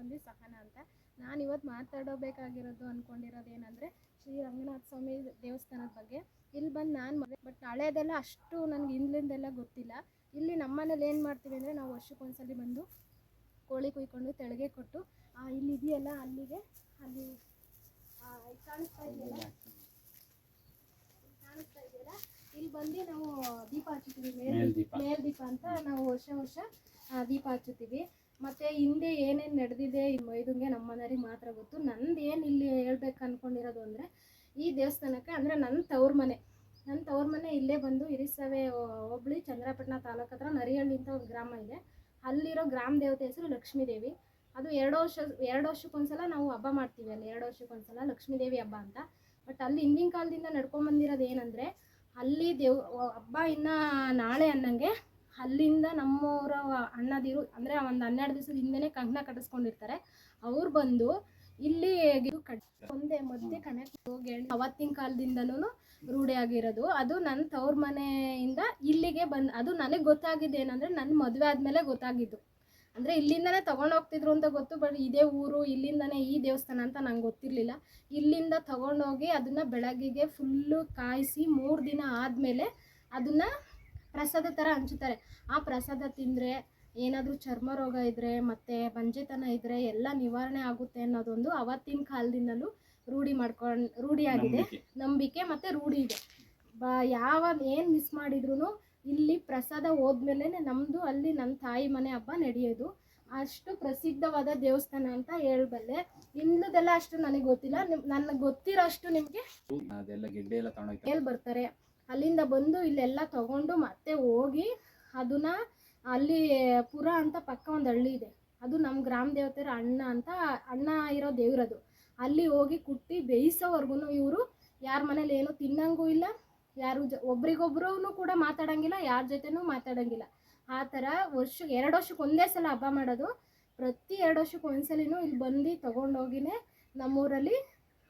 ಬಂದು ಸಹನ ಅಂತ. ನಾನು ಇವತ್ತು ಮಾತಾಡಬೇಕಾಗಿರೋದು ಅಂದ್ಕೊಂಡಿರೋದು ಏನಂದರೆ ಶ್ರೀ ರಂಗನಾಥ ಸ್ವಾಮಿ ದೇವಸ್ಥಾನದ ಬಗ್ಗೆ. ಇಲ್ಲಿ ಬಂದು ನಾನು ಬಟ್ ಹಳೆಯದೆಲ್ಲ ಅಷ್ಟು ನನಗೆ ಹಿಂದಿಂದೆಲ್ಲ ಗೊತ್ತಿಲ್ಲ. ಇಲ್ಲಿ ನಮ್ಮನೇಲಿ ಏನು ಮಾಡ್ತೀವಿ ಅಂದರೆ ನಾವು ವರ್ಷಕ್ಕೊಂದ್ಸಲಿ ಬಂದು ಕೋಳಿ ಕುಯ್ಕೊಂಡು ತೆಳಗೆ ಕೊಟ್ಟು ಇಲ್ಲಿ ಇದೆಯಲ್ಲ ಅಲ್ಲಿಗೆ ಅಲ್ಲಿ ಕಾಣಿಸ್ತಾ ಇದೆಯಲ್ಲ? ಕಾಣಿಸ್ತಾ ಇದೆಯಲ್ಲ? ಇಲ್ಲಿ ಬಂದು ನಾವು ದೀಪ ಹಚ್ಚುತ್ತೀವಿ ಮೇಲ್ ಮೇಲ್ ದೀಪ. ಅಂತ ನಾವು ವರ್ಷ ವರ್ಷ ದೀಪ ಹಚ್ಚುತ್ತೀವಿ. ಮತ್ತೆ ಹಿಂದೆ ಏನೇನು ನಡೆದಿದೆ ಈ ಮೈದುಂಗೆ ನಮ್ಮ ಮನೆಯವ್ರಿಗೆ ಮಾತ್ರ ಗೊತ್ತು. ನಂದು ಏನು ಇಲ್ಲಿ ಹೇಳ್ಬೇಕು ಅನ್ಕೊಂಡಿರೋದು ಅಂದರೆ, ಈ ದೇವಸ್ಥಾನಕ್ಕೆ ಅಂದರೆ ನನ್ನ ತವ್ರ ಮನೆ. ನನ್ನ ತವ್ರ ಮನೆ ಇಲ್ಲೇ ಬಂದು ಹಿರಿಸವೆ ಹೋಬಳಿ ಚಂದ್ರಪಟ್ಟಣ ತಾಲೂಕು ಹತ್ರ ನರಿಹಳ್ಳಿ ಅಂತ ಒಂದು ಗ್ರಾಮ ಇದೆ. ಅಲ್ಲಿರೋ ಗ್ರಾಮ ದೇವತೆ ಹೆಸರು ಲಕ್ಷ್ಮೀ ದೇವಿ ಅದು ಎರಡು ವರ್ಷ, ಎರಡು ವರ್ಷಕ್ಕೊಂದ್ಸಲ ನಾವು ಹಬ್ಬ ಮಾಡ್ತೀವಿ ಅಲ್ಲಿ. ಎರಡು ವರ್ಷಕ್ಕೊಂದ್ಸಲ ಲಕ್ಷ್ಮೀದೇವಿ ಹಬ್ಬ ಅಂತ. ಬಟ್ ಅಲ್ಲಿ ಹಿಂದಿನ ಕಾಲದಿಂದ ನಡ್ಕೊಂಡ್ಬಂದಿರೋದು ಏನಂದರೆ, ಅಲ್ಲಿ ದೇವ್, ಹಬ್ಬ ಇನ್ನು ನಾಳೆ ಅನ್ನಂಗೆ ಅಲ್ಲಿಂದ ನಮ್ಮವರ ಅಣ್ಣದಿರು ಅಂದರೆ ಒಂದು ಹನ್ನೆರಡು ದಿವಸದ ಹಿಂದೆನೇ ಕಂಕಣ ಕಟ್ಟಿಸ್ಕೊಂಡಿರ್ತಾರೆ. ಅವ್ರು ಬಂದು ಇಲ್ಲಿ ಕಟ್ ಒಂದೇ ಮಧ್ಯೆ ಕನೆಕ್ಟ್ ಹೋಗಿ ಅವತ್ತಿನ ಕಾಲದಿಂದನೂ ರೂಢಿ ಆಗಿರೋದು. ಅದು ನನ್ನ ತವ್ರ ಮನೆಯಿಂದ ಇಲ್ಲಿಗೆ ಬಂದು ಅದು ನನಗೆ ಗೊತ್ತಾಗಿದ್ದು ಏನಂದರೆ ನನ್ನ ಮದುವೆ ಆದಮೇಲೆ ಗೊತ್ತಾಗಿದ್ದು. ಅಂದರೆ ಇಲ್ಲಿಂದನೇ ತಗೊಂಡು ಹೋಗ್ತಿದ್ರು ಅಂತ ಗೊತ್ತು, ಬಟ್ ಇದೇ ಊರು, ಇಲ್ಲಿಂದನೇ ಈ ದೇವಸ್ಥಾನ ಅಂತ ನಂಗೆ ಗೊತ್ತಿರಲಿಲ್ಲ. ಇಲ್ಲಿಂದ ತಗೊಂಡೋಗಿ ಅದನ್ನು ಬೆಳಗ್ಗೆಗೆ ಫುಲ್ಲು ಕಾಯಿಸಿ ಮೂರು ದಿನ ಆದಮೇಲೆ ಅದನ್ನು ಪ್ರಸಾದ ಥರ ಹಂಚುತ್ತಾರೆ. ಆ ಪ್ರಸಾದ ತಿಂದರೆ ಏನಾದರೂ ಚರ್ಮ ರೋಗ ಇದ್ದರೆ ಮತ್ತು ಬಂಜೆತನ ಇದ್ದರೆ ಎಲ್ಲ ನಿವಾರಣೆ ಆಗುತ್ತೆ ಅನ್ನೋದೊಂದು ಅವತ್ತಿನ ಕಾಲದಿಂದಲೂ ರೂಢಿ ಮಾಡ್ಕೊಂಡು ರೂಢಿಯಾಗಿದೆ ನಂಬಿಕೆ. ಮತ್ತು ರೂಢಿ ಇದೆ. ಬ ಯಾವ ಏನು ಮಿಸ್ ಮಾಡಿದ್ರು ಇಲ್ಲಿ ಪ್ರಸಾದ ಹೋದ್ಮೇಲೆ ನಮ್ಮದು ಅಲ್ಲಿ ನನ್ನ ತಾಯಿ ಮನೆ ಹಬ್ಬ ನಡೆಯೋದು. ಅಷ್ಟು ಪ್ರಸಿದ್ಧವಾದ ದೇವಸ್ಥಾನ ಅಂತ ಹೇಳ್ಬಲ್ಲೆ ಇನ್ನದೆಲ್ಲ ಅಷ್ಟು ನನಗೆ ಗೊತ್ತಿಲ್ಲ. ನಿಮ್ ನನಗೆ ಗೊತ್ತಿರೋ ಅಷ್ಟು ನಿಮಗೆ ಬರ್ತಾರೆ. ಅಲ್ಲಿಂದ ಬಂದು ಇಲ್ಲೆಲ್ಲ ತಗೊಂಡು ಮತ್ತೆ ಹೋಗಿ ಅದನ್ನ ಅಲ್ಲಿ ಪುರ ಅಂತ ಪಕ್ಕ ಒಂದು ಹಳ್ಳಿ ಇದೆ. ಅದು ನಮ್ಮ ಗ್ರಾಮ ದೇವತೆಯರ ಅಣ್ಣ ಅಂತ ಅಣ್ಣ ಇರೋ ದೇವ್ರದು. ಅಲ್ಲಿ ಹೋಗಿ ಕುಟ್ಟಿ ಬೇಯಿಸೋವರೆಗೂ ಇವರು ಯಾರ ಮನೇಲಿ ಏನೂ ತಿನ್ನಂಗೂ ಇಲ್ಲ, ಯಾರು ಜ ಒಬ್ರಿಗೊಬ್ರು ಕೂಡ ಮಾತಾಡಂಗಿಲ್ಲ, ಯಾರ ಜೊತೆನೂ ಮಾತಾಡಂಗಿಲ್ಲ. ಆ ಥರ ವರ್ಷ ಎರಡು ವರ್ಷಕ್ಕೆ ಒಂದೇ ಸಲ ಹಬ್ಬ ಮಾಡೋದು. ಪ್ರತಿ ಎರಡು ವರ್ಷಕ್ಕೆ ಒಂದ್ಸಲಿನೂ ಇಲ್ಲಿ ಬಂದು ತೊಗೊಂಡೋಗಿನೇ ನಮ್ಮೂರಲ್ಲಿ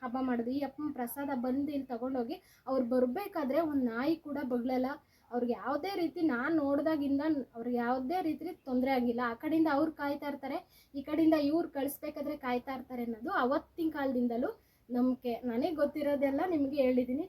ಹಬ್ಬ ಮಾಡೋದು. ಈ ಅಪ್ಪನ ಪ್ರಸಾದ ಬಂದು ಇಲ್ಲಿ ತಗೊಂಡೋಗಿ ಅವ್ರು ಬರಬೇಕಾದ್ರೆ ಒಂದು ನಾಯಿ ಕೂಡ ಬಗ್ಲಲ್ಲ ಅವ್ರಿಗೆ ಯಾವುದೇ ರೀತಿ ನಾನು ನೋಡಿದಾಗಿಂದ ಅವ್ರಿಗೆ ಯಾವುದೇ ರೀತಿ ತೊಂದರೆ ಆಗಿಲ್ಲ. ಆ ಕಡೆಯಿಂದ ಅವ್ರು ಕಾಯ್ತಾ ಇರ್ತಾರೆ. ಈ ಕಡೆಯಿಂದ ಇವ್ರು ಕಳಿಸ್ಬೇಕಾದ್ರೆ ಕಾಯ್ತಾ ಇರ್ತಾರೆ ಅನ್ನೋದು ಅವತ್ತಿನ ಕಾಲದಿಂದಲೂ ನಂಬಿಕೆ ನನಗೆ ಗೊತ್ತಿರೋದೆಲ್ಲ ನಿಮಗೆ ಹೇಳಿದ್ದೀನಿ